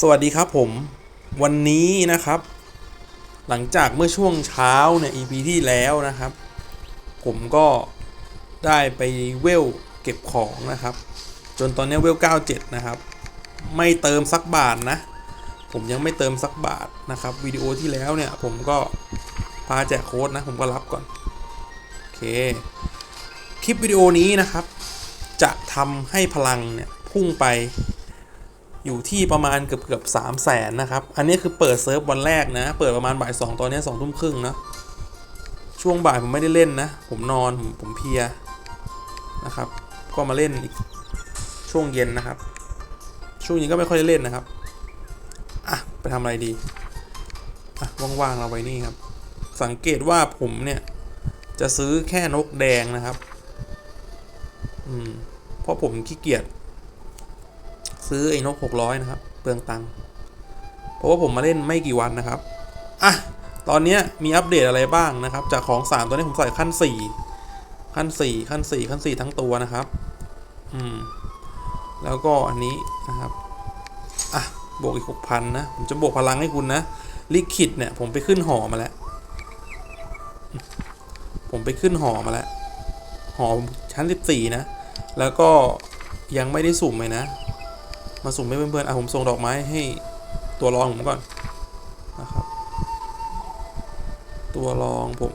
สวัสดีครับผมวันนี้นะครับ หลังจากเมื่อช่วงเช้าเนี่ย EP ที่แล้วนะครับ ผมก็ได้ไปเวลเก็บของนะครับ จนตอนนี้เวล 97 นะครับ ไม่เติมสักบาทนะ ผมยังไม่เติมสักบาทนะครับวิดีโอที่แล้วเนี่ย ผมก็พาแจกโค้ดนะ ผมก็รับก่อน โอเค คลิปวิดีโอนี้นะครับ จะทำให้พลังเนี่ยพุ่งไป อยู่ที่ประมาณเกือบเกือบสามแสนนะครับ อันนี้คือเปิดเซิร์ฟวันแรกนะ เปิดประมาณบ่ายสองตอนนี้สองทุ่มครึ่งนะช่วงบ่ายผมไม่ได้เล่นนะ ผมนอนผมผมเพียนะครับ ก็มาเล่นอีกช่วงเย็นนะครับ ช่วงนี้ก็ไม่ค่อยได้เล่นนะครับ อะ ไปทำอะไรดี อะ ว่างๆเราไว้นี่ครับ สังเกตว่าผมเนี่ย จะซื้อแค่นกแดงนะครับ อืม เพราะผมขี้เกียจ ซื้อไอ้นก600นะครับเปลืองตังค์เพราะว่าผมมาเล่นไม่กี่วันนะครับอะตอนนี้มีอัปเดตอะไรบ้างนะครับ จากของ 3ตอนนี้ผมใส่ขั้น 4 ขั้น 4 ขั้น 4 ขั้น 4 ทั้งตัวนะครับ อืม แล้วก็อันนี้นะครับ อะ บวกอีก 6,000 นะ ผมจะบวกพลังให้คุณนะ ลิคิดเนี่ย ผมไปขึ้นหอมาแล้ว ผมไปขึ้นหอมาแล้ว หอชั้น 14 นะ แล้วก็ยังไม่ได้สุ่มเลยนะ มาสุ่มให้เพื่อนๆอะผมส่งดอกไม้ให้ตัวรองผมก่อนนะครับ ตัวรองผม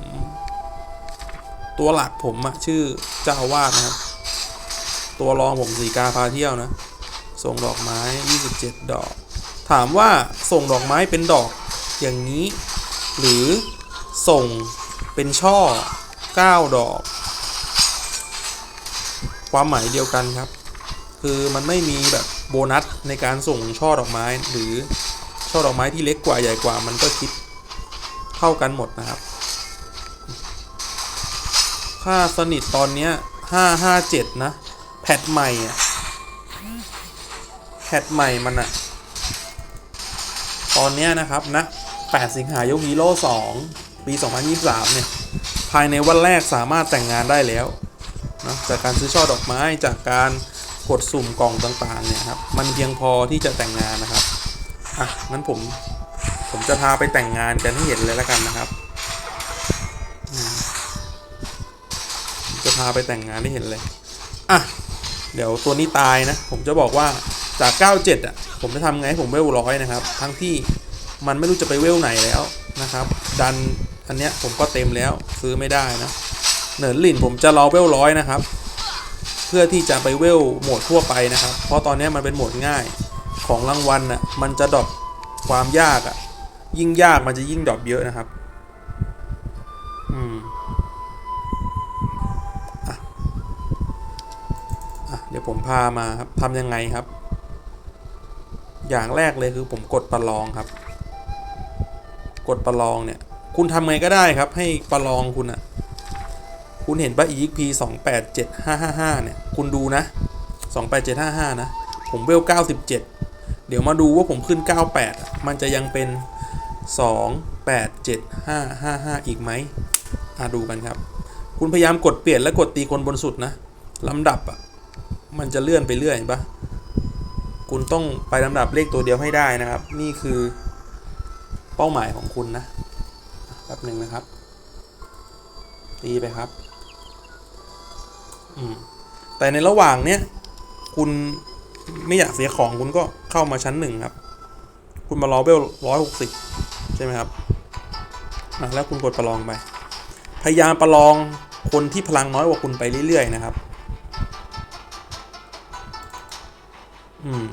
ตัวหลักผมอะชื่อเจ้าวาสนะครับ ตัวรองผมสีกาพาเที่ยวนะ ส่งดอกไม้ 27 ดอก ถามว่าส่งดอกไม้เป็นดอกอย่างนี้ หรือส่งเป็นช่อ 9 ดอก ความหมายเดียวกันครับ คือมันไม่มีแบบ โบนัสในการส่งช่อดอกไม้ หรือช่อดอกไม้ที่เล็กกว่าใหญ่กว่ามันก็คิดเท่ากันหมดนะครับ ค่าสนิทตอนนี้ย557นะ แพทใหม่อะแพทใหม่มันอะตอนนี้นะครับนะ8สิงหายกฮีโร่2ปี 2023 เนี่ย ภายในวันแรกสามารถแต่งงานได้แล้วนะจากการซื้อช่อดอกไม้จากการ กดสุ่มกล่องต่างๆเนี่ยครับมันเพียงพอที่จะแต่งงานนะครับอะงั้นผมผมจะพาไปแต่งงานกันให้เห็นเลยแล้วกันนะครับจะพาไปแต่งงานให้เห็นเลยอะเดี๋ยวตัวนี้ตายนะ ผมจะบอกว่าจาก 97 อะ ผมจะทำไงให้ผมเวลร้อยนะครับ ทั้งที่มันไม่รู้จะไปเวลไหนแล้วนะครับ ดันอันเนี้ยผมก็เต็มแล้วซื้อไม่ได้นะ เหนินหลินผมจะรอเวลร้อยนะครับ เพื่อที่จะไปเวลโหมดทั่วไปนะครับ เพราะตอนนี้มันเป็นโหมดง่ายของรางวัลน่ะมันจะดรอปความยากอะ่ะ ยิ่งยากมันจะยิ่งดรอปเยอะนะครับ อืมอะอะเดี๋ยวผมพามาครับทำยังไงครับ อย่างแรกเลยคือผมกดประลองครับ กดประลองเนี่ย คุณทำไงก็ได้ครับ ให้ประลองคุณอะ คุณเห็นป่ะ EXP 2 8 7 5 5 5 เนี่ย คุณดูนะ 2 8 7 5 5 นะ ผมเวล 97 เดี๋ยวมาดูว่าผมขึ้น 98 มันจะยังเป็น 2 8 7 5 5 5 อีกไหมอะดูกันครับ คุณพยายามกดเปลี่ยนและกดตีคนบนสุดนะลำดับอะ มันจะเลื่อนไปเรื่อยเห็นปะคุณต้องไปลำดับเลขตัวเดียวให้ได้นะครับ นี่คือเป้าหมายของคุณนะแป๊บหนึ่งนะครับ ตีไปครับ แต่ในระหว่างเนี้ยคุณไม่อยากเสียของคุณก็เข้ามาชั้นหนึ่งครับ คุณมาลอเบลร้อยหกสิบใช่ไหมครับแล้วคุณกดประลองไป พยายามประลองคนที่พลังน้อยกว่าคุณไปเรื่อยๆนะครับ อืม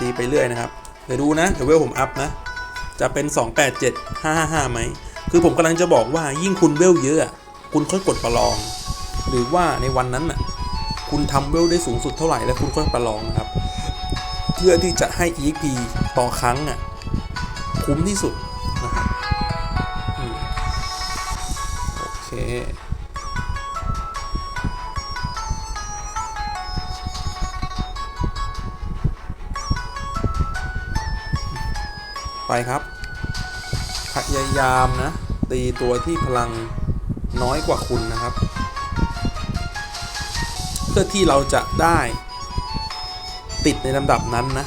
ตีไปเรื่อยนะครับเดี๋ยวดูนะเดี๋ยวเวลผมอัพนะ จะเป็น 287 555ไหมคือผมกำลังจะบอกว่ายิ่งคุณเวลเยอะอะคุณค่อยกดประลอง หรือว่าในวันนั้นน่ะคุณทำเวลได้สูงสุดเท่าไหร่แล้วคุณค่อยประลองนะครับ เพื่อที่จะให้ EXP ต่อครั้งอะคุ้มที่สุด ไปครับพยายามนะ ตีตัวที่พลังน้อยกว่าคุณนะครับ เพื่อที่เราจะได้ติดในลำดับนั้นนะ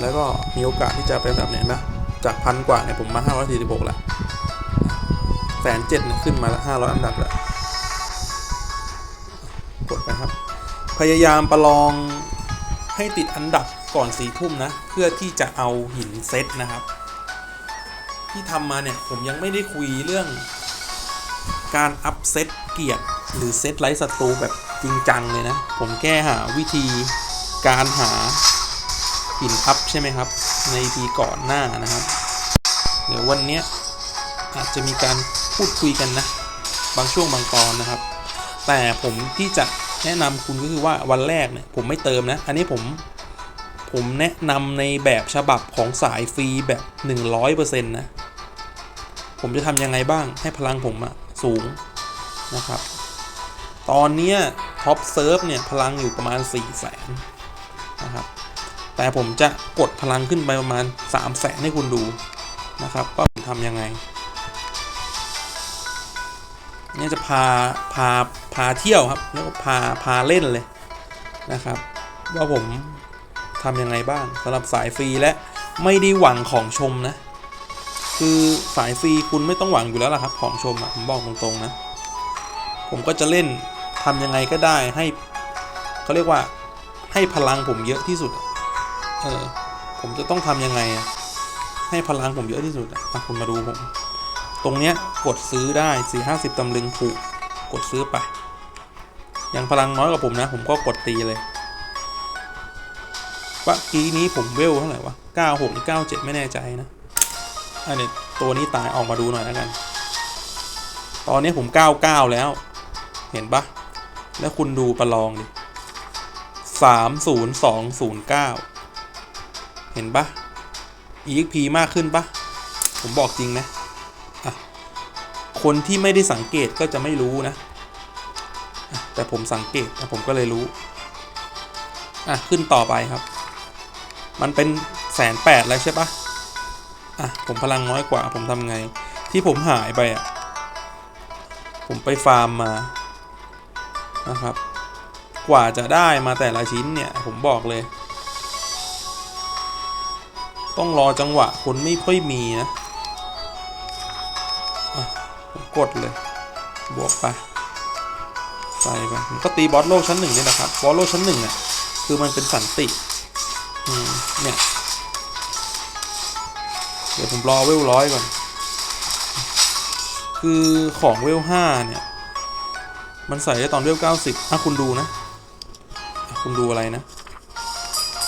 แล้วก็มีโอกาสที่จะเป็นแบบเนี้ยนะ จากพันกว่าเนี่ยผมมา546ล้วแสนเจ็ดเนี่ยขึ้นมาละ500 อันดับล้วกดไปครับ พยายามประลองให้ติดอันดับก่อนสี่ทุ่มนะ เพื่อที่จะเอาหินเซตนะครับ ที่ทำมาเนี่ย ผมยังไม่ได้คุยเรื่อง การอัพเซตเกียร์หรือเซตไลท์ศัตรูแบบจริงจังเลยนะ ผมแก้หาวิธีการหาหินอัพใช่ไหมครับ ในปีก่อนหน้านะครับ เดี๋ยววันนี้อาจจะมีการพูดคุยกันนะ บางช่วงบางตอนนะครับ แต่ผมที่จะแนะนำคุณก็คือว่าวันแรกเนี่ยผมไม่เติมนะ อันนี้ผมผมแนะนำในแบบฉบับของสายฟรีแบบ 100%นะ ผมจะทำยังไงบ้างให้พลังผมอะสูงนะครับ ตอนเนี้ท็อปเซิร์ฟเนี่ยพลังอยู่ประมาณ 4 0 0แสนนะครับ แต่ผมจะกดพลังขึ้นไปประมาณ 3 0 0แสนให้คุณดูนะครับว่าผมทำยังไงเนี่ยจะพาพาพาเที่ยวครับแล้วก็พาพาเล่นเลยนะครับ ว่าผมทำยังไงบ้างสำหรับสายฟรีและไม่ได้หวังของชมนะ คือสายฟรีคุณไม่ต้องหวังอยู่แล้วล่ะครับ ของชมอะผมบอกตรงๆนะ ผมก็จะเล่นทำยังไงก็ได้ให้เขาเรียกว่าให้พลังผมเยอะที่สุด เออ ผมจะต้องทำยังไง ให้พลังผมเยอะที่สุดอะอะคุณมาดูผม ตรงเนี้ยกดซื้อได้4 5 0ตำลึงถูก กดซื้อไป ยังพลังน้อยกว่าผมนะ ผมก็กดตีเลยเมื่อกี้นี้ผมเวลเท่าไหร่วะ96หรือ97ไม่แน่ใจนะ อันนี้ตัวนี้ตายออกมาดูหน่อยแล้วกัน ตอนนี้ผม 99 แล้ว เห็นปะแล้วคุณดูประลองดิ 30209 เห็นปะ EXP มากขึ้นปะ ผมบอกจริงนะะคนที่ไม่ได้สังเกตก็จะไม่รู้นะ แต่ผมสังเกตผมก็เลยรู้ อะ ขึ้นต่อไปครับ มันเป็นแสนแปดแล้วใช่ปะ อะผมพลังน้อยกว่า ผมทำไง ที่ผมหายไปอะ ผมไปฟาร์มมานะครับ กว่าจะได้มาแต่ละชิ้นเนี่ย ผมบอกเลย ต้องรอจังหวะคนไม่ค่อยมีนะอะผมกดเลย บวกไปใส่ไปผมก็ตีบอสโลกชั้นหนึ่งเนี่ยนะครับ บอสโลกชั้นหนึ่งอะ คือมันเป็นสันติเนี่ย รอเวลร้อยก่อน คือของเวลห้าเนี่ย มันใส่ได้ตอนเวลเก้าสิบอะคุณดูนะ คุณดูอะไรนะ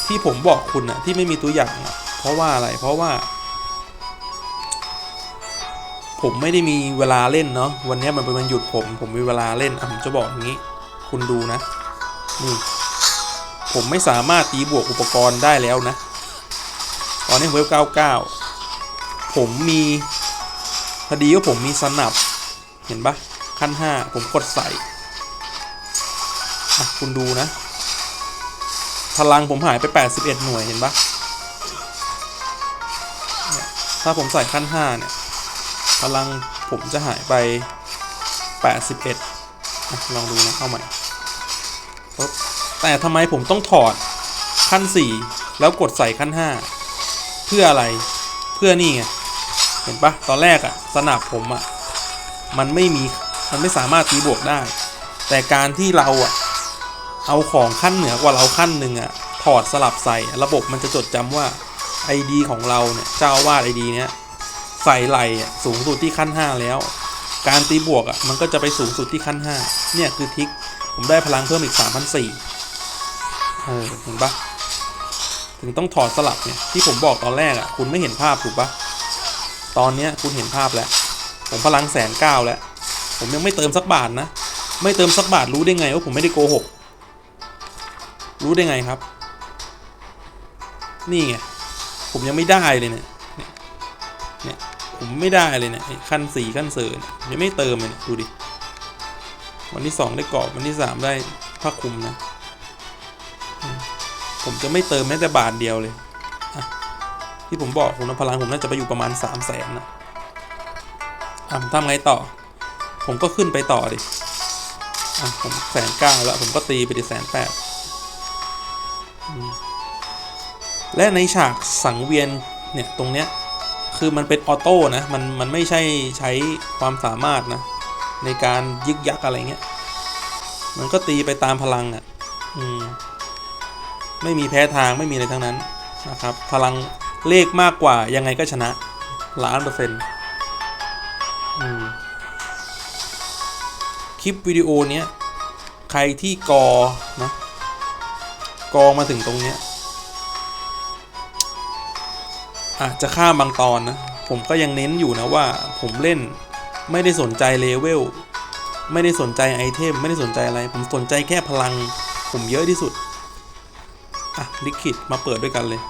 ที่ผมบอกคุณนะที่ไม่มีตัวอย่างอะเพราะว่าอะไร เพราะว่า ผมไม่ได้มีเวลาเล่นเนาะ วันนี้มันเป็นวันหยุดผม ผมมีเวลาเล่นอะผมจะบอกอย่างนี้ คุณดูนะ นี่ ผมไม่สามารถตีบวกอุปกรณ์ได้แล้วนะ ตอนนี้เวลเก้าเก้า ผมมีพอดีว่าผมมีสนับ เห็นปะขั้นห้าผมกดใส่คุณดูนะ พลังผมหายไป 81 หน่วยเห็นปะถ้าผมใส่ขั้นห้าเนี่ย พลังผมจะหายไป 81อะลองดูนะเอาใหม่ปึ๊บแต่ทำไมผมต้องถอดขั้น 4 แล้วกดใส่ขั้น 5 เพื่ออะไรเพื่อนี่ไง เห็นปะตอนแรกอะสนับผมอะมันไม่มีมันไม่สามารถตีบวกได้ แต่การที่เราอะเอาของขั้นเหนือกว่าเราขั้นหนึ่งอะถอดสลับใส่ระบบมันจะจดจำว่า ID ของเราเนี่ยเจ้าอาวาด ID เนี้ยใส่ไหลอะสูงสุดที่ขั้น 5 แล้ว การตีบวกอะมันก็จะไปสูงสุดที่ขั้น 5 เนี่ยคือทิกผมได้พลังเพิ่มอีก 3,400เออเห็นปะถึงต้องถอดสลับเนี่ยที่ผมบอกตอนแรกอะคุณไม่เห็นภาพถูกปะ ตอนนี้คุณเห็นภาพแล้ว ผมพลังแสนเก้าแล้ว ผมยังไม่เติมสักบาทนะ ไม่เติมสักบาทรู้ได้ไงว่าผมไม่ได้โกหก รู้ได้ไงครับ นี่ไง ผมยังไม่ได้เลยเนี่ย เนี่ย ผมไม่ได้เลยเนี่ยขั้นสี่ขั้นเสริญยังไม่เติมเลยดูดิ วันที่สองได้กรอบ วันที่สามได้ผ้าคลุมนะ ผมจะไม่เติมแม้แต่บาทเดียวเลย ที่ผมบอกผมนะพลังผมน่าจะไปอยู่ประมาณสามแสนนะอะผมทำไงต่อ ผมก็ขึ้นไปต่อดิอะผมแสนเก้าแล้วผมก็ตีไปดิแสนแปดและในฉากสังเวียนเนี่ยตรงเนี้ยคือมันเป็นออโต้นะมันมันไม่ใช่ใช้ความสามารถนะ ในการยึกยักอะไรเงี้ยมันก็ตีไปตามพลังอะ่ะ อืม ไม่มีแพ้ทางไม่มีอะไรทั้งนั้นนะครับ พลัง เลขมากกว่ายังไงก็ชนะล้านเปอร์เซ็นต์อืมคลิปวิดีโอเนี้ย ใครที่กอนะกอมาถึงตรงเนี้ยอาจจะข้ามบางตอนนะ ผมก็ยังเน้นอยู่นะว่า ผมเล่นไม่ได้สนใจเลเวลไม่ได้สนใจไอเทม ไม่ได้สนใจอะไร ผมสนใจแค่พลัง ผมเยอะที่สุด อะลิคิดมาเปิดด้วยกันเลย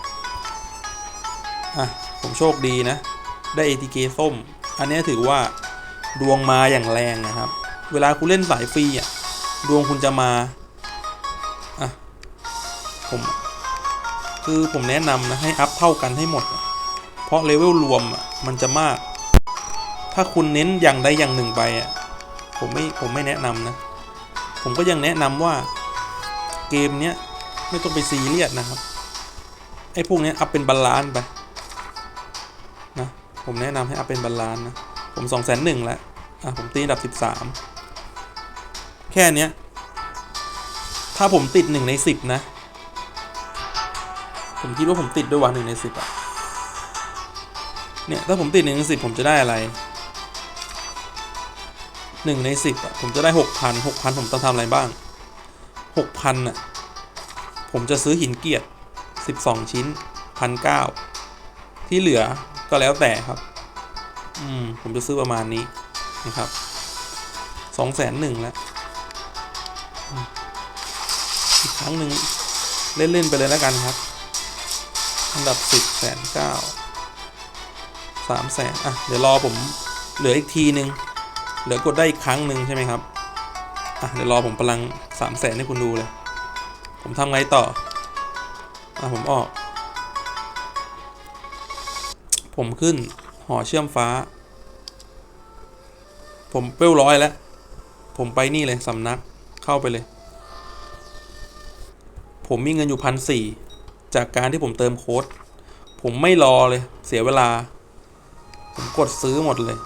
อะผมโชคดีนะ ได้ ATK ส้ม อันนี้ถือว่าดวงมาอย่างแรงนะครับ เวลาคุณเล่นสายฟรีอะดวงคุณจะมาอะผมคือผมแนะนำนะให้อัพเท่ากันให้หมด เพราะเลเวลรวมอะมันจะมาก ถ้าคุณเน้นอย่างใดอย่างหนึ่งไปอะผมไม่ผมไม่แนะนำนะ ผมก็ยังแนะนำว่าเกมเนี้ยไม่ต้องไปซีเรียสนะครับไอ้พวกเนี้ยอัพเป็นบาลานซ์ไป ผมแนะนำให้อัพเป็นบาลานนะ ผมสองแสนหนึ่งแล้วอะผมตีอันดับสิบสามแค่เนี้ย ถ้าผมติดหนึ่งในสิบนะ ผมคิดว่าผมติดด้วยวันหนึ่งในสิบอะเนี่ย ถ้าผมติดหนึ่งในสิบผมจะได้อะไรหนึ่งในสิบอะผมจะได้หกพันหกพันผมต้องทำอะไรบ้างหกพันอะผมจะซื้อหินเกียรติสิบสองชิ้นพันเก้าที่เหลือ ก็แล้วแต่ครับ อืม ผมจะซื้อประมาณนี้นะครับสองแสนหนึ่งแล้ว อีกครั้งหนึ่งเล่น ๆ ไปเลยแล้วกันครับ อันดับสิบแสนเก้าสามแสนอะ เดี๋ยวรอผมเหลืออีกทีหนึ่งเหลือกดได้อีกครั้งหนึ่งใช่ไหมครับ อะ เดี๋ยวรอผมพลังสามแสนให้คุณดูเลย ผมทำไงต่อ อะ ผมออก ผมขึ้น หอเชื่อมฟ้า ผมเป้ลร้อยแล้ว ผมไปนี่เลยสำนักเข้าไปเลย ผมมีเงินอยู่พันสี่จากการที่ผมเติมโค้ด ผมไม่รอเลยเสียเวลา ผมกดซื้อหมดเลย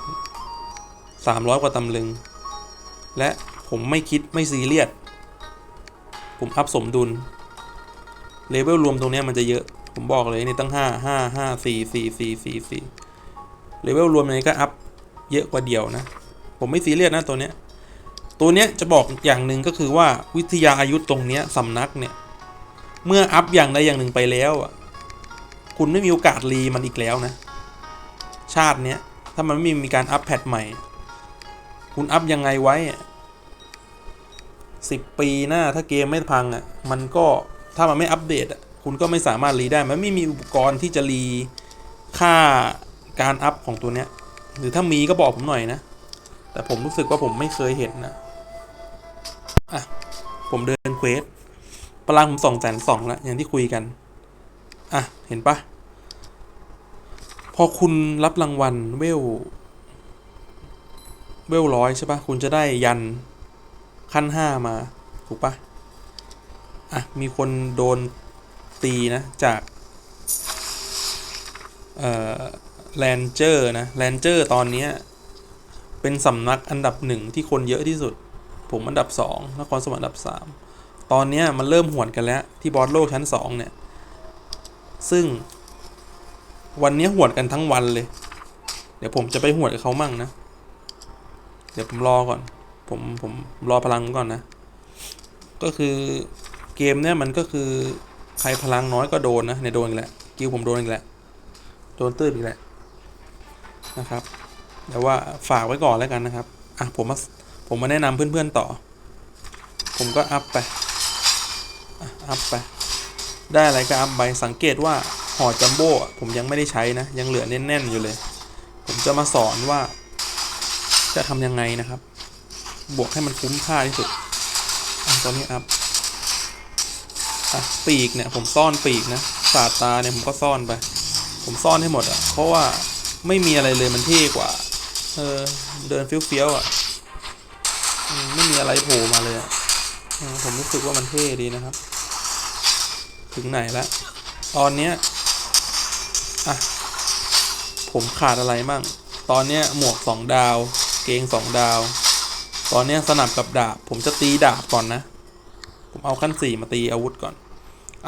สามร้อยกว่าตำลึง และผมไม่คิดไม่ซีเรียสผมอัพสมดุลเลเวลรวมตรงนี้มันจะเยอะ ผมบอกเลยนี่ตั้งห้าห้าห้าสี่สี่สี่สี่สี่เลเวลรวมนี้ก็อัพเยอะกว่าเดียวนะ ผมไม่ซีเรียสนะตัวเนี้ย ตัวเนี้ยจะบอกอย่างหนึ่งก็คือว่าวิทยาอายุตรงเนี้ยสำนักเนี่ย เมื่ออัพอย่างใดอย่างหนึ่งไปแล้วอะ คุณไม่มีโอกาสรีมันอีกแล้วนะ ชาติเนี้ยถ้ามันไม่มีการอัพแพทใหม่ คุณอัพยังไงไว้สิบปีหน้าถ้าเกมไม่พังอะ มันก็ถ้ามันไม่อัปเดตอะ คุณก็ไม่สามารถรีได้ มันไม่มีอุปกรณ์ที่จะรีค่าการอัพของตัวเนี้ย หรือถ้ามีก็บอกผมหน่อยนะ แต่ผมรู้สึกว่าผมไม่เคยเห็นนะ อะ ผมเดินเควสพลังผมสองแสนสองล้วอย่างที่คุยกัน อะ เห็นปะพอคุณรับรางวัลเวล เวลร้อยใช่ปะคุณจะได้ยันขั้นห้ามา ถูกปะอะ มีคนโดน ตีนะ จากเอ่อแลนเจอร์นะแลนเจอร์ตอนนี้เป็นสำนักอันดับหนึ่งที่คนเยอะที่สุด ผมอันดับสองนครสวรรค์อันดับสามตอนนี้มันเริ่มหวนกันแล้วที่บอสโลกชั้นสองเนี่ย ซึ่ง วันนี้หวดกันทั้งวันเลย เดี๋ยวผมจะไปหวดกับเขามั่งนะ เดี๋ยวผมรอก่อน ผมผมรอพลังก่อนนะ ก็คือเกมเนี่ยมันก็คือ ใครพลังน้อยก็โดนนะเนี่ยโดนอีกแล้วกิวผมโดนอีกแล้วโดนตื้นอีกแล้วนะครับ แต่ว่าฝากไว้ก่อนแล้วกันนะครับอะผมมาผมมาแนะนำเพื่อนๆต่อ ผมก็อัพไปอะอัพไป ได้อะไรก็อัพไปสังเกตว่าห่อจัมโบ้ผมยังไม่ได้ใช้นะ ยังเหลือแน่นๆอยู่เลย ผมจะมาสอนว่า จะทำยังไงนะครับ บวกให้มันคุ้มค่าที่สุดอตอนนี้อัพ ปีกเนี่ยผมซ่อนปีกนะสาตาเนี่ยผมก็ซ่อนไป ผมซ่อนให้หมดอะเพราะว่าไม่มีอะไรเลยมันเท่กว่า เออ เดินเฟี้ยวๆอะอืมไม่มีอะไรโผล่มาเลยอะเออผมรู้สึกว่ามันเท่ดีนะครับ ถึงไหนล้วตอนเนี้ยอะผมขาดอะไรมั่ง ตอนเนี้ยหมวกสองดาว เกงสองดาว ตอนเนี้ยสนับกับดาบ ผมจะตีดาบก่อนนะ ผมเอาขั้นสี่มาตีอาวุธก่อน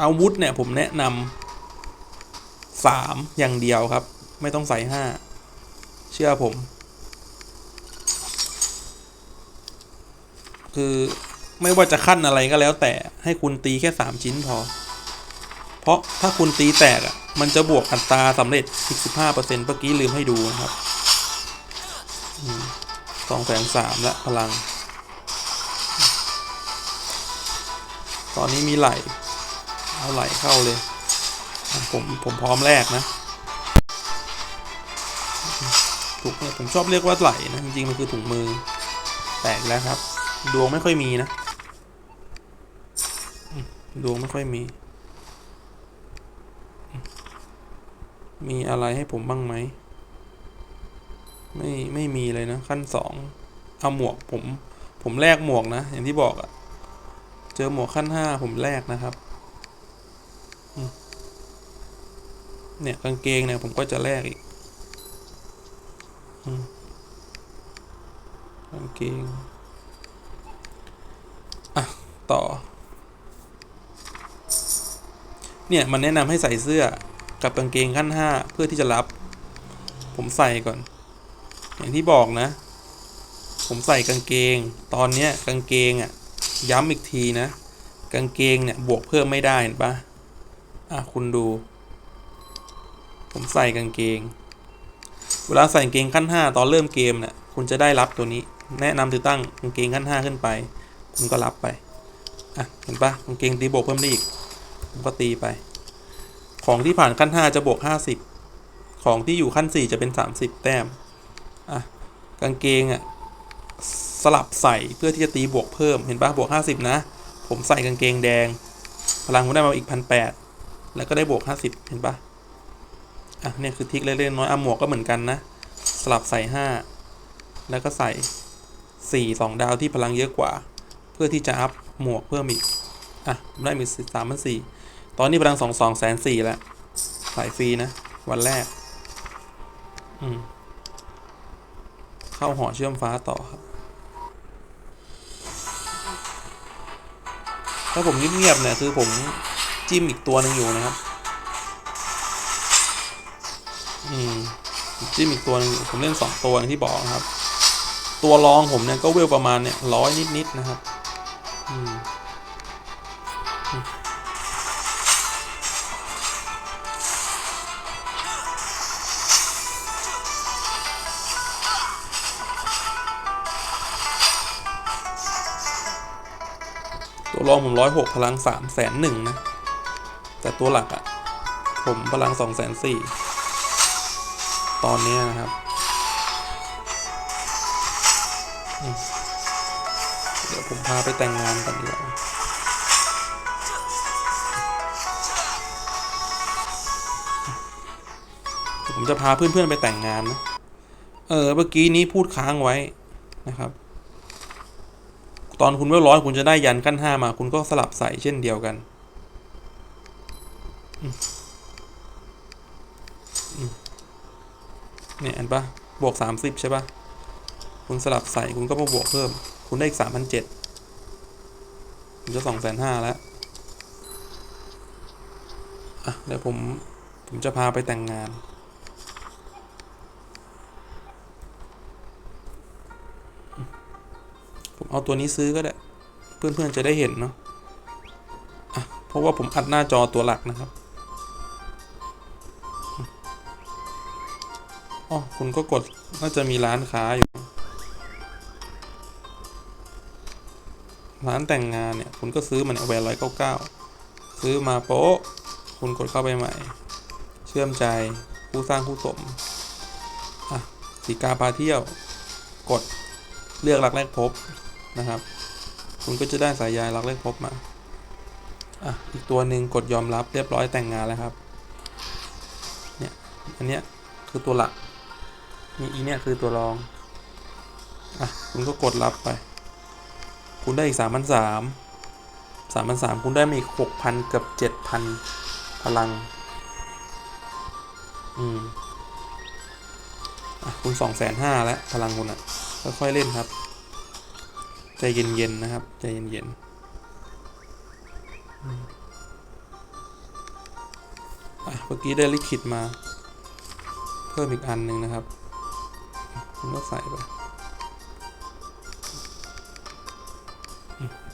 อาวุธเนี่ยผมแนะนำสามอย่างเดียวครับ ไม่ต้องใส่ห้าเชื่อผม คือไม่ว่าจะขั้นอะไรก็แล้วแต่ให้คุณตีแค่สามชิ้นพอ เพราะถ้าคุณตีแตกอะ มันจะบวกอัตราสำเร็จอีกสิบห้าเปอร์เซ็นต์เมื่อกี้ลืมให้ดูนะครับสองแสนสามละพลัง ตอนนี้มีไหลเอาไหลเข้าเลย ผมผมพร้อมแรกนะถูกเนี่ยผมชอบเรียกว่าไหลนะจริงๆมันคือถุงมือแตกแล้วครับ ดวงไม่ค่อยมีนะ ดวงไม่ค่อยมี มีอะไรให้ผมบ้างไหม ไม่ไม่มีเลยนะ ขั้นสองเอาหมวกผม ผมแลกหมวกนะ อย่างที่บอกอะ จอหมวกขั้นห้าผมแลกนะครับ เนี่ยกางเกงเนี่ยผมก็จะแลกอีกกางเกง อะ ต่อ เนี่ยมันแนะนำให้ใส่เสื้อกับกางเกงขั้นห้าเพื่อที่จะรับ ผมใส่ก่อน อย่างที่บอกนะ ผมใส่กางเกง ตอนเนี้ยกางเกงอะ ย้ำอีกทีนะ กางเกงเนี่ยบวกเพิ่มไม่ได้เห็นปะอะคุณดู ผมใส่กางเกง เวลาใส่กางเกงขั้นห้าตอนเริ่มเกมเนี่ยคุณจะได้รับตัวนี้ แนะนำติดตั้งกางเกงขั้นห้าขึ้นไป คุณก็รับไปอะเห็นปะกางเกงตีบวกเพิ่มได้อีกผมก็ตีไป ของที่ผ่านขั้น 5 จะบวก 50 ของที่อยู่ขั้น 4 จะเป็น 30 แต้มอะกางเกงอะ สลับใส่เพื่อที่จะตีบวกเพิ่มเห็นปะบวก 50 นะ ผมใส่กางเกงแดง พลังผมได้มาอีกพันแแล้วก็ได้บวก 50 เห็นปะอะเนี่ยคือทิกเล็กๆน้อยอะหมวกก็เหมือนกันนะ สลับใส่ 5 แล้วก็ใส่ 4 2 ดาวที่พลังเยอะกว่า เพื่อที่จะอัพหมวกเพิ่มอีกอะผมได้มีสามพันสี่ตอนนี้พลังสองสองแสนสี่แล้วสายฟรีนะ วันแรก อืม เข้าหอเชื่อมฟ้าต่อครับ ถ้าผมเงียบๆเนี่ยคือผมจิ้มอีกตัวหนึ่งอยู่นะครับ อืมจิ้มอีกตัวหนึงผมเล่นสองตัวอย่างที่บอกนะครับ ตัวรองผมเนี่ยก็เวลประมาณเนี่ยร้อยนิดๆนะครับ อืม ร้อยหกพลังสามแสนหนึ่งนะ แต่ตัวหลักอะ่ะ ผมพลังสองแสนสี่ตอนนี้นะครับเดี๋ยวผมพาไปแต่งงานกันดีกว่าเดี๋ยผมจะพาเพื่อนๆไปแต่งงานนะ เออ เมื่อกี้นี้พูดค้างไว้นะครับ ตอนคุณเวลร้อยคุณจะได้ยันขั้นห้ามา คุณก็สลับใส่เช่นเดียวกัน เนี่ยเห็นปะบวกสามสิบใช่ปะคุณสลับใส่คุณก็มาบวกเพิ่ม คุณได้อีกสามพันเจ็ดคุณจะสองแสนห้าแล้ว อะเดี๋ยวผม ผมจะพาไปแต่งงาน ผมเอาตัวนี้ซื้อก็ได้ เพื่อนๆจะได้เห็นเนาะะเพราะว่าผมอัดหน้าจอตัวหลักนะครับอ๋อคุณก็กดน่าจะมีร้านค้าอยู่ ร้านแต่งงานเนี่ย คุณก็ซื้อมันแวนร้อยเก้าเก้าซื้อมาโป๊ะ คุณกดเข้าไปใหม่ เชื่อมใจผู้สร้างผู้สมอะสีกาพาเที่ยว กดเลือกรักแรกพบ นะครับ คุณก็จะได้สายยายรักเลขพบมาอะอีกตัวหนึ่งกดยอมรับเรียบร้อยแต่งงานแล้วครับเนี่ยอันเนี้ยคือตัวหลักนี่อีเนี่ยคือตัวรองอะคุณก็กดรับไป คุณได้อีกสามพันสามสามพันสามคุณได้มาอีกหกพันกับเจ็ดพันพลัง อืมอะคุณสองแสนห้าแล้วพลังคุณอะค่อยๆเล่นครับ ใจเย็นๆนะครับ ใจเย็นๆอะเมื่อกี้ได้ลิขิตมา เพิ่มอีกอันหนึ่งนะครับคุณก็ใส่ไป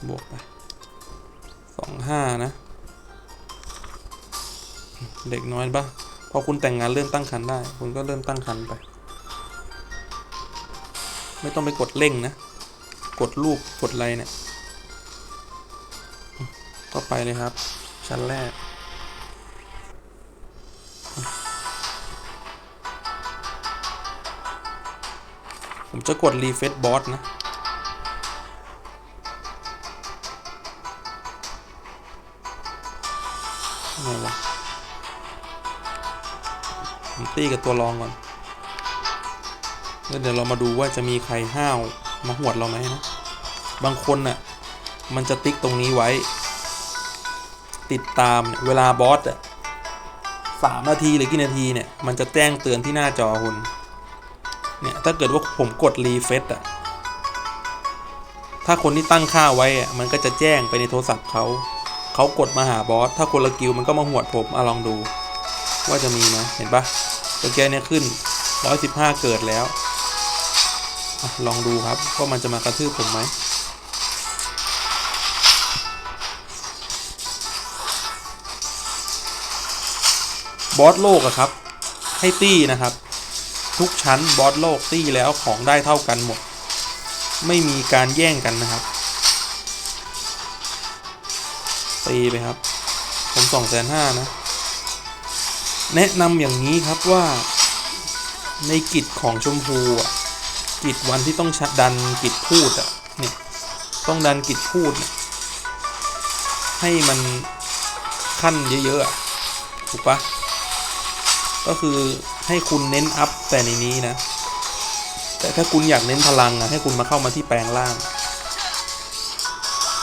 บวกไปสองห้านะ เด็กน้อยปะพอคุณแต่งงานเริ่มตั้งคันได้ คุณก็เริ่มตั้งคันไป ไม่ต้องไปกดเร่งนะ กดรูปกดอะไรเนี่ย ก็ไปเลยครับ ชั้นแรก ผมจะกดรีเฟซบอสนะไงวะผมตีกับตัวรองก่อนแล้วเดี๋ยวเรามาดูว่าจะมีใครห้าว มาหวดเราไหมนะ บางคนน่ะ มันจะติ๊กตรงนี้ไว้ ติดตามเวลาบอสอะสามนาทีหรือกี่นาทีเนี่ย มันจะแจ้งเตือนที่หน้าจอคุณ เนี่ย ถ้าเกิดว่าผมกดรีเฟซอะ ถ้าคนที่ตั้งค่าไว้อะ มันก็จะแจ้งไปในโทรศัพท์เขา เขากดมาหาบอส ถ้าคนละกิวมันก็มาหวดผมอะลองดู ว่าจะมีไหมเห็นปะตะแกเนี่ยขึ้น 115 เกิดแล้ว ลองดูครับว่ามันจะมากระทืบผมไหมบอสโลกอะครับ ให้ตี้นะครับ ทุกชั้นบอสโลกตี้แล้วของได้เท่ากันหมด ไม่มีการแย่งกันนะครับตีไปครับ ผมสองแสนห้านะ แนะนำอย่างนี้ครับว่าในกิจของชมพูอะ กิจวันที่ต้องดันกิจพูดอะเนี่ยต้องดันกิจพูดเนี่ยให้มันขั้นเยอะๆถูกปะก็คือให้คุณเน้นอัพแต่ในนี้นะ แต่ถ้าคุณอยากเน้นพลังอะให้คุณมาเข้ามาที่แปลงล่าง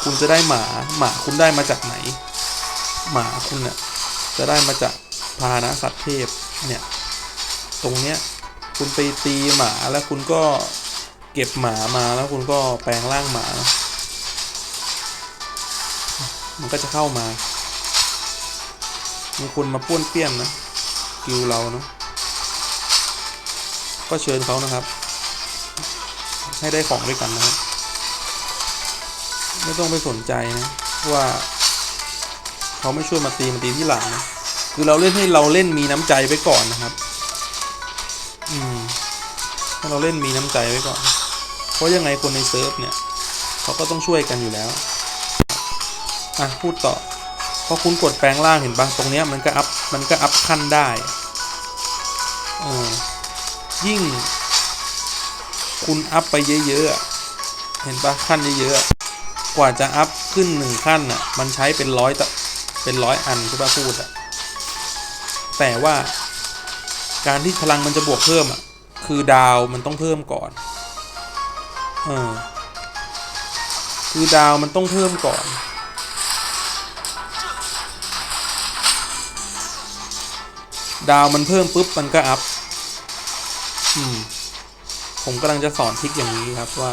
คุณจะได้หมาหมาคุณได้มาจากไหน หมาคุณเนี่ยจะได้มาจากพาหนะสัตว์เทพเนี่ย ตรงเนี้ย คุณไปตีหมาแล้วคุณก็เก็บหมามาแล้วคุณก็แปลงร่างหมา มันก็จะเข้ามา มีคนมาป้วนเปี้ยนนะกิวเราเนาะก็เชิญเขานะครับ ให้ได้ของด้วยกันนะครับ ไม่ต้องไปสนใจนะว่าเขาไม่ช่วยมาตีมาตีที่หลังนะคือเราเล่นให้เราเล่นมีน้ำใจไปก่อนนะครับ อืมให้เราเล่นมีน้ำใจไว้ก่อน เพราะยังไงคนในเซิร์ฟเนี่ยเขาก็ต้องช่วยกันอยู่แล้ว อะ พูดต่อ พอคุณกดแปลงร่างเห็นปะตรงเนี้ยมันก็อัพ มันก็อัพขั้นได้เออยิ่ง คุณอัพไปเยอะๆ เห็นปะขั้นเยอะๆ กว่าจะอัพขึ้นหนึ่งขั้นอะ มันใช้เป็นร้อยเป็นร้อยอันใช่ปะพูดอะ แต่ว่า การที่พลังมันจะบวกเพิ่มอะ คือดาวมันต้องเพิ่มก่อนเออคือดาวมันต้องเพิ่มก่อน ดาวมันเพิ่มปุ๊บมันก็อัพ อืม ผมกำลังจะสอนทิกอย่างนี้ครับว่า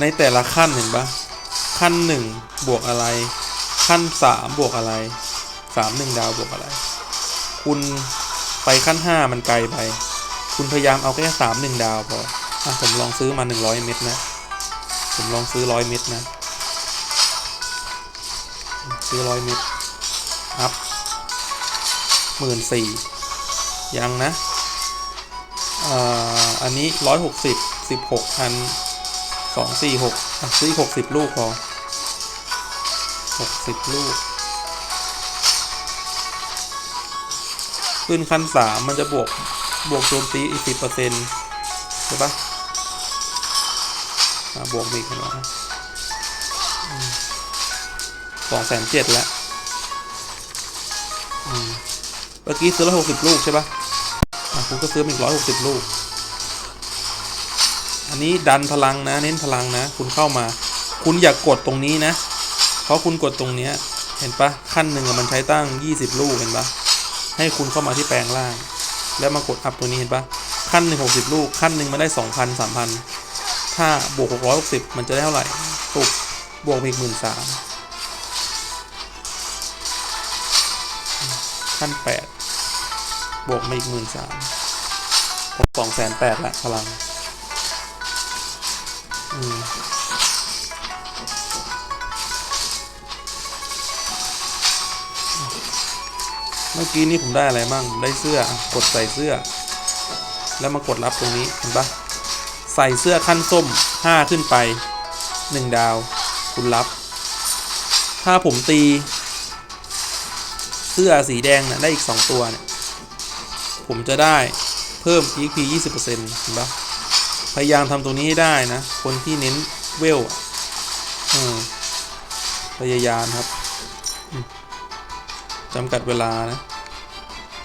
ในแต่ละขั้นเห็นปะขั้นหนึ่งบวกอะไร ขั้นสามบวกอะไรสามหนึ่งดาวบวกอะไร คุณ ไปขั้นห้ามันไกลไป คุณพยายามเอาแค่สามหนึ่งดาวพออะผมลองซื้อมาหนึ่งร้อยเม็ดนะ ผมลองซื้อร้อยเม็ดนะ ซื้อร้อยเม็ดอัพหมื่นสี่ยังนะอ่าอันนี้ร้อยหกสิบสิบหกพันสองสี่หกอะซื้อหกสิบลูกพอหกสิบลูก ขึ้นขั้นสามมันจะบวกบวกโจมตีอีกสิบเปอร์เซ็นต์ใช่ปะบวกมีกเห็นไหมสองแสนเจ็ดแล้วเมื่อกี้ซื้อร้อยหกสิบลูกใช่ปะ่ะคุณก็ซื้ออีกร้อยหกสิบลูก อันนี้ดันพลังนะ เน้นพลังนะ คุณเข้ามา คุณอย่ากกดตรงนี้นะ เพราะคุณกดตรงเนี้ย เห็นปะขั้นหนึ่งมันใช้ตั้ง20ลูกเห็นปะ ให้คุณเข้ามาที่แปลงล่าง แล้วมากดอัพตัวนี้เห็นปะขั้นหนึ่งหกสิบลูกขั้นหนึ่งมันได้สองพันสามพันถ้าบวกหกร้อยหกสิบมันจะได้เท่าไหร่ตุกบวกอีกหมื่นสามขั้นแปดบวกมาอีกหมื่นสามผมสองแสนแปดละพลัง กี้นี้ผมได้อะไรมั่งได้เสื้อกดใส่เสื้อ แล้วมากดรับตรงนี้เห็นปะใส่เสื้อขั้นส้ม 5 ขึ้นไป 1 ดาว คุณรับ ถ้าผมตี เสื้อสีแดงนะได้อีก 2 ตัวเนี่ยผมจะได้เพิ่ม EP 20%เห็นปะพยายามทำตรงนี้ให้ได้นะ คนที่เน้นเวลพยายามครับจำกัดเวลานะ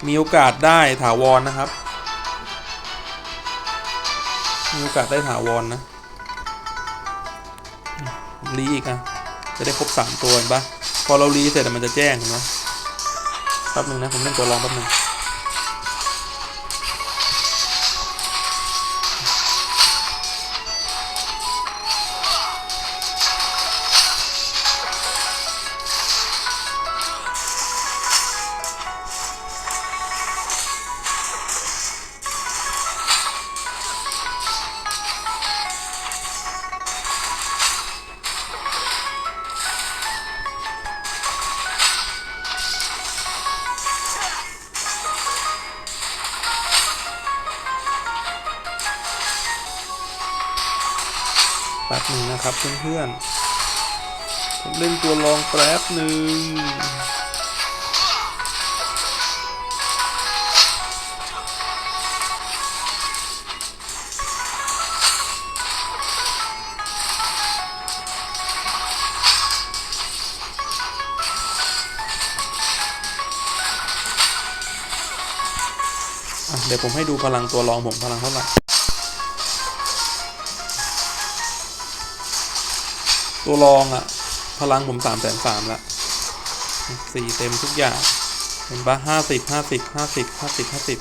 มีโอกาสได้ถาวรนนะครับ มีโอกาสได้ถาวรนนะรีอีกนะจะได้ครบสามตัวเห็นปะพอเรารีเสร็จมันจะแจ้งเห็นไหมแป๊บนึงนะผมเล่นตัวรองแป๊บนึง แป๊บหนึ่งนะครับเพื่อนๆผมเล่นตัวรองแป๊บหนึ่งเดี๋ยวผมให้ดูพลังตัวรองผมพลังเท่าไหร่ ตัวรองอะพลังผมสามแสนสามละสี่เต็มทุกอย่าง เห็นปะห้าสิบห้าสิบห้าสิบห้าสิบห้าสิบ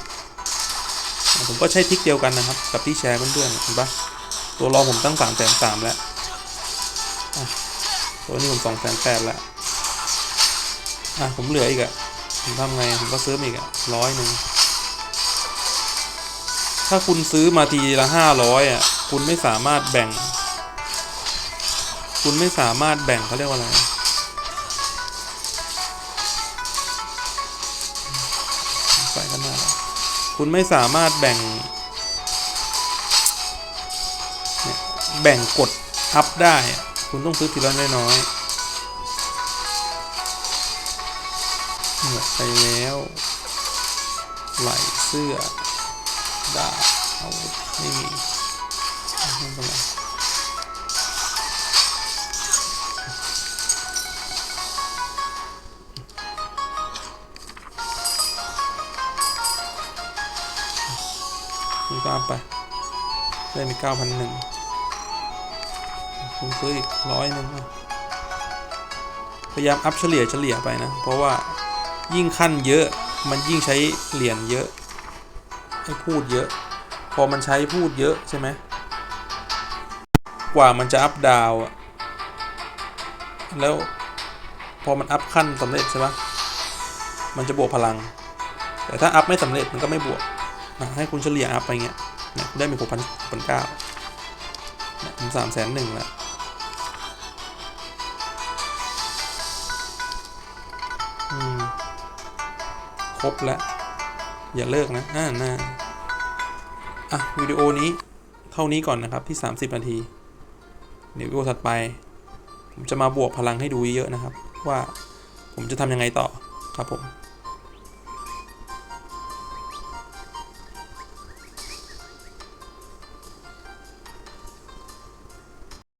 ผมก็ใช้ทิกเดียวกันนะครับ กับที่แชร์เพื่อนๆเห็นปะตัวรองผมตั้งสามแสนสามแล้วอะตัวนี้ผมสองแสนแปดแล้วอะผมเหลืออีกอะผมทำไงผมก็ซื้ออีกอะร้อยหนึ่งถ้าคุณซื้อมาทีละห้าร้อยอะ คุณไม่สามารถแบ่ง คุณไม่สามารถแบ่งเขาเรียกว่าอะไรใส่กันมาแล้วคุณไม่สามารถแบ่ง แบ่งกดอัพได้ คุณต้องซื้อทีละน้อยๆหมดไปแล้ว ไหลเสื้อ เก้าพันหนึ่งคุณซื้ออีกร้อยหนึ่งพยายามอัพเฉลี่ยเฉลี่ยไปนะ เพราะว่ายิ่งขั้นเยอะมันยิ่งใช้เหรียญเยอะให้พูดเยอะ พอมันใช้พูดเยอะใช่ไหมกว่ามันจะอัพดาวอะแล้วพอมันอัพขั้นสำเร็จใช่ปะมันจะบวกพลัง แต่ถ้าอัพไม่สำเร็จมันก็ไม่บวกอะให้คุณเฉลี่ยอัพไปเงี้ย นี่ยได้มีหกพันพันเก้าผมสามแสนหนึ่งแล้วอืมครบแล้วอย่าเลิกนะอ่าน่าอะ วิดีโอนี้เท่านี้ก่อนนะครับที่ 30 นาที เดี๋ยววิดีโอถัดไป ผมจะมาบวกพลังให้ดูเยอะนะครับ ว่าผมจะทำยังไงต่อครับผม